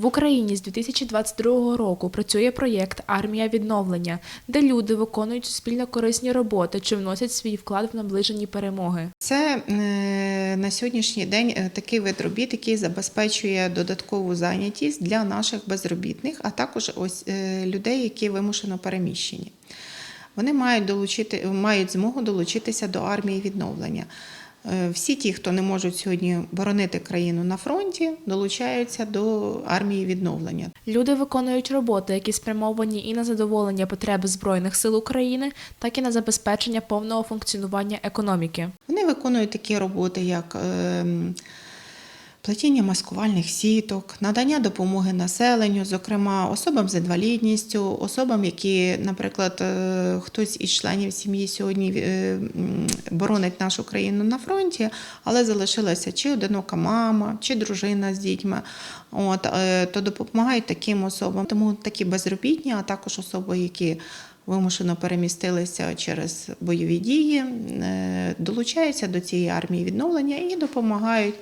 В Україні з 2022 року працює проєкт Армія відновлення, де люди виконують суспільно корисні роботи чи вносять свій вклад в наближені перемоги. Це е, на сьогоднішній день е, такий вид робіт, який забезпечує додаткову зайнятість для наших безробітних, а також ось е, людей, які вимушено переміщені. Вони мають долучити, мають змогу долучитися до армії відновлення. Е, Всі ті, хто не можуть сьогодні боронити країну на фронті, долучаються до армії відновлення. Люди виконують роботи, які спрямовані і на задоволення потреб Збройних сил України, так і на забезпечення повного функціонування економіки. Вони виконують такі роботи, як ем, плетіння маскувальних сіток, надання допомоги населенню, зокрема особам з інвалідністю, особам, які, наприклад, е, хтось із членів сім'ї сьогодні е, боронить нашу країну на фронті, але залишилася чи одинока мама, чи дружина з дітьми. От, е, то допомагають таким особам. Тому такі безробітні, а також особи, які вимушено перемістилися через бойові дії, долучаються до цієї армії відновлення і допомагають,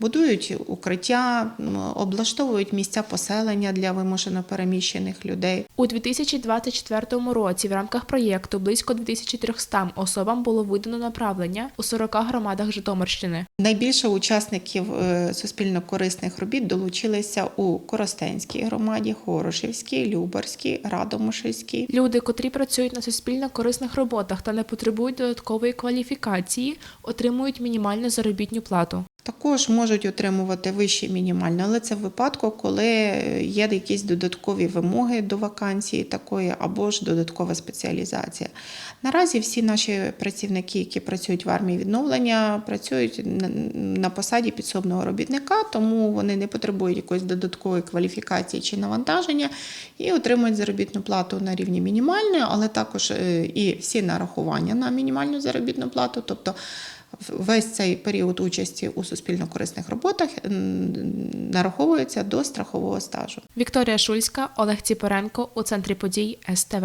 будують укриття, облаштовують місця поселення для вимушено переміщених людей. У 2024 році в рамках проєкту близько 2300 особам було видано направлення у 40 громадах Житомирщини. Найбільше учасників е, суспільно-корисних робіт долучилися у Коростенській громаді, Хорошівській, Любарській, Радомишльській. Люди, котрі працюють на суспільно корисних роботах та не потребують додаткової кваліфікації, отримують мінімальну заробітну плату. Також можуть отримувати вище мінімальне, але це в випадку, коли є якісь додаткові вимоги до вакансії такої або ж додаткова спеціалізація. Наразі всі наші працівники, які працюють в армії відновлення, працюють на- на посаді підсобного робітника, тому вони не потребують якоїсь додаткової кваліфікації чи навантаження і отримують заробітну плату на рівні мінімальної, але також е, і всі нарахування на мінімальну заробітну плату, тобто весь цей період участі у суспільно-корисних роботах нараховується до страхового стажу. Вікторія Шульська, Олег Ціпоренко у центрі подій СТВ.